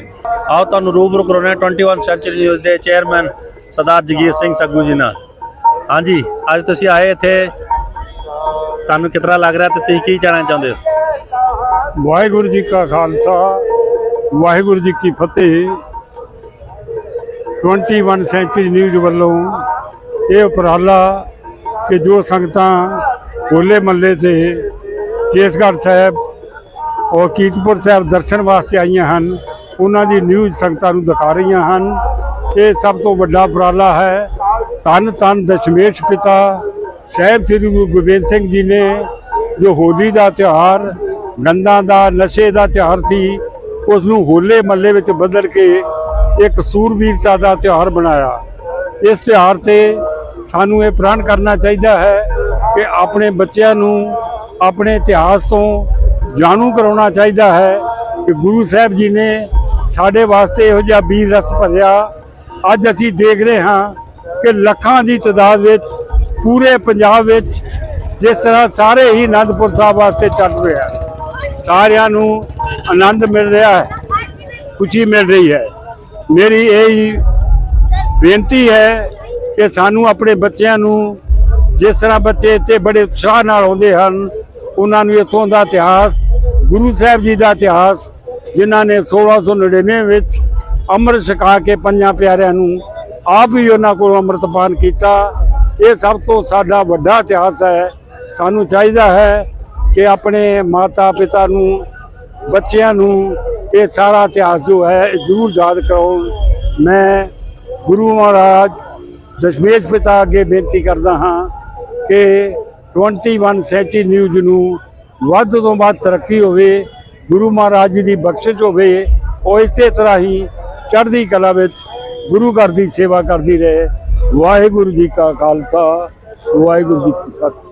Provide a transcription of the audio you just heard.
ਜੀ ਆਓ ਤੁਹਾਨੂੰ ਰੂਬਰੂ ਕਰਾਉਣਾ 21 ਸੈਂਚੁਰੀ ਨਿਊਜ਼ ਦੇ ਚੇਅਰਮੈਨ ਸਰਦਾਰ ਜਗੀਰ ਸਿੰਘ ਸੱਗੂ ਜੀ ਨਾਲ। ਹਾਂਜੀ, ਅੱਜ ਤੁਸੀਂ ਆਏ ਇੱਥੇ। ਤੁਹਾਨੂੰ ਕਿਤਨਾ ਲੱਗ ਰਿਹਾ ਤੇ ਤੁਸੀਂ ਕੀ ਜਾਣਨਾ ਚਾਹੁੰਦੇ ਹੋ? ਵਾਹਿਗੁਰੂ ਜੀ ਕਾ ਖਾਲਸਾ, ਵਾਹਿਗੁਰੂ ਜੀ ਕੀ ਫਤਿਹ। 21 ਸੈਂਚਰੀ ਨਿਊਜ਼ ਵੱਲੋਂ ਇਹ ਉਪਰਾਲਾ ਕਿ ਜੋ ਸੰਗਤਾਂ ਹੋਲੇ ਮੱਲੇ ਤੇ ਕੇਸਗੜ੍ਹ ਸਾਹਿਬ ਔਰ ਕੀਰਤਪੁਰ ਸਾਹਿਬ ਦਰਸ਼ਨ ਵਾਸਤੇ ਆਈਆਂ ਹਨ ਉਹਨਾਂ ਦੀ ਨਿਊਜ਼ ਸੰਗਤਾਂ ਨੂੰ ਦਿਖਾ ਰਹੀਆਂ ਹਨ ਇਹ ਸਭ ਤੋਂ ਵੱਡਾ ਉਪਰਾਲਾ ਹੈ ਧੰਨ ਧੰਨ ਦਸ਼ਮੇਸ਼ ਪਿਤਾ ਸਾਹਿਬ ਸ੍ਰੀ ਗੁਰੂ ਗੋਬਿੰਦ ਸਿੰਘ ਜੀ ਨੇ ਜੋ ਹੋਲੀ ਦਾ ਤਿਉਹਾਰ ਗੰਦਾਂ ਦਾ, ਨਸ਼ੇ ਦਾ ਤਿਉਹਾਰ ਸੀ ਉਸ ਨੂੰ ਹੋਲੇ ਮੱਲੇ ਵਿੱਚ ਬਦਲ ਕੇ ਇੱਕ ਸੂਰਬੀਰਤਾ ਦਾ ਤਿਉਹਾਰ ਬਣਾਇਆ। ਇਸ ਤਿਉਹਾਰ ਤੇ ਸਾਨੂੰ ਇਹ ਪ੍ਰਣ ਕਰਨਾ ਚਾਹੀਦਾ ਹੈ ਕਿ ਆਪਣੇ ਬੱਚਿਆਂ ਨੂੰ ਆਪਣੇ ਇਤਿਹਾਸ ਤੋਂ ਜਾਣੂ ਕਰਾਉਣਾ ਚਾਹੀਦਾ ਹੈ ਕਿ ਗੁਰੂ ਸਾਹਿਬ ਜੀ ਨੇ ਸਾਡੇ ਵਾਸਤੇ ਇਹੋ ਜਿਹਾ ਵੀਰ ਰਸ ਭਰਿਆ। ਅੱਜ ਅਸੀਂ ਦੇਖਦੇ ਹਾਂ ਕਿ ਲੱਖਾਂ ਦੀ ਤਾਦਾਦ ਵਿੱਚ, ਪੂਰੇ ਪੰਜਾਬ ਵਿੱਚ ਜਿਸ ਤਰ੍ਹਾਂ ਸਾਰੇ ਹੀ ਅਨੰਦਪੁਰ ਸਾਹਿਬ ਵਾਸਤੇ ਚੱਲ ਰਿਹਾ ਸਾਰਿਆਂ ਨੂੰ ਆਨੰਦ ਮਿਲ ਰਿਹਾ ਹੈ, ਖੁਸ਼ੀ ਮਿਲ ਰਹੀ ਹੈ। ਮੇਰੀ ਇਹ ਹੀ ਬੇਨਤੀ ਹੈ ਕਿ ਸਾਨੂੰ ਆਪਣੇ ਬੱਚਿਆਂ ਨੂੰ ਜਿਸ ਤਰ੍ਹਾਂ ਬੱਚੇ ਇੱਥੇ ਬੜੇ ਉਤਸ਼ਾਹ ਨਾਲ ਆਉਂਦੇ ਹਨ, ਉਹਨਾਂ ਨੂੰ ਇੱਥੋਂ ਦਾ ਇਤਿਹਾਸ, ਗੁਰੂ ਸਾਹਿਬ ਜੀ ਦਾ ਇਤਿਹਾਸ ਜਿਨ੍ਹਾਂ ਨੇ 1699 ਵਿੱਚ ਅੰਮ੍ਰਿਤ ਛਕਾ ਕੇ ਪੰਜਾਂ ਪਿਆਰਿਆਂ ਨੂੰ ਆਪ ਹੀ ਉਹਨਾਂ ਕੋਲੋਂ ਅੰਮ੍ਰਿਤਪਾਨ ਕੀਤਾ। ਇਹ ਸਭ ਤੋਂ ਸਾਡਾ ਵੱਡਾ ਇਤਿਹਾਸ ਹੈ। ਸਾਨੂੰ ਚਾਹੀਦਾ ਹੈ ਕਿ ਆਪਣੇ ਮਾਤਾ ਪਿਤਾ ਨੂੰ, ਬੱਚਿਆਂ ਨੂੰ ਇਹ ਸਾਰਾ ਇਤਿਹਾਸ ਜੋ ਹੈ ਇਹ ਜ਼ਰੂਰ ਯਾਦ ਕਰਾਉਣ। ਮੈਂ ਗੁਰੂ ਮਹਾਰਾਜ, ਦਸ਼ਮੇਸ਼ ਪਿਤਾ ਅੱਗੇ ਬੇਨਤੀ ਕਰਦਾ ਹਾਂ ਕਿ 21 ਸੈਂਚੁਰੀ ਨਿਊਜ਼ ਨੂੰ ਵੱਧ ਤੋਂ ਵੱਧ ਤਰੱਕੀ ਹੋਵੇ। ਗੁਰੂ ਮਹਾਰਾਜ ਜੀ ਦੀ ਬਖਸ਼ਿਸ਼ ਹੋਵੇ, ਉਹ ਇਸੇ ਤਰ੍ਹਾਂ ਹੀ ਚੜ੍ਹਦੀ ਕਲਾ ਵਿੱਚ ਗੁਰੂ ਘਰ ਦੀ ਸੇਵਾ ਕਰਦੀ ਰਹੇ। ਵਾਹਿਗੁਰੂ ਜੀ ਕਾ ਖਾਲਸਾ, ਵਾਹਿਗੁਰੂ ਜੀ ਕੀ ਫਤਿਹ।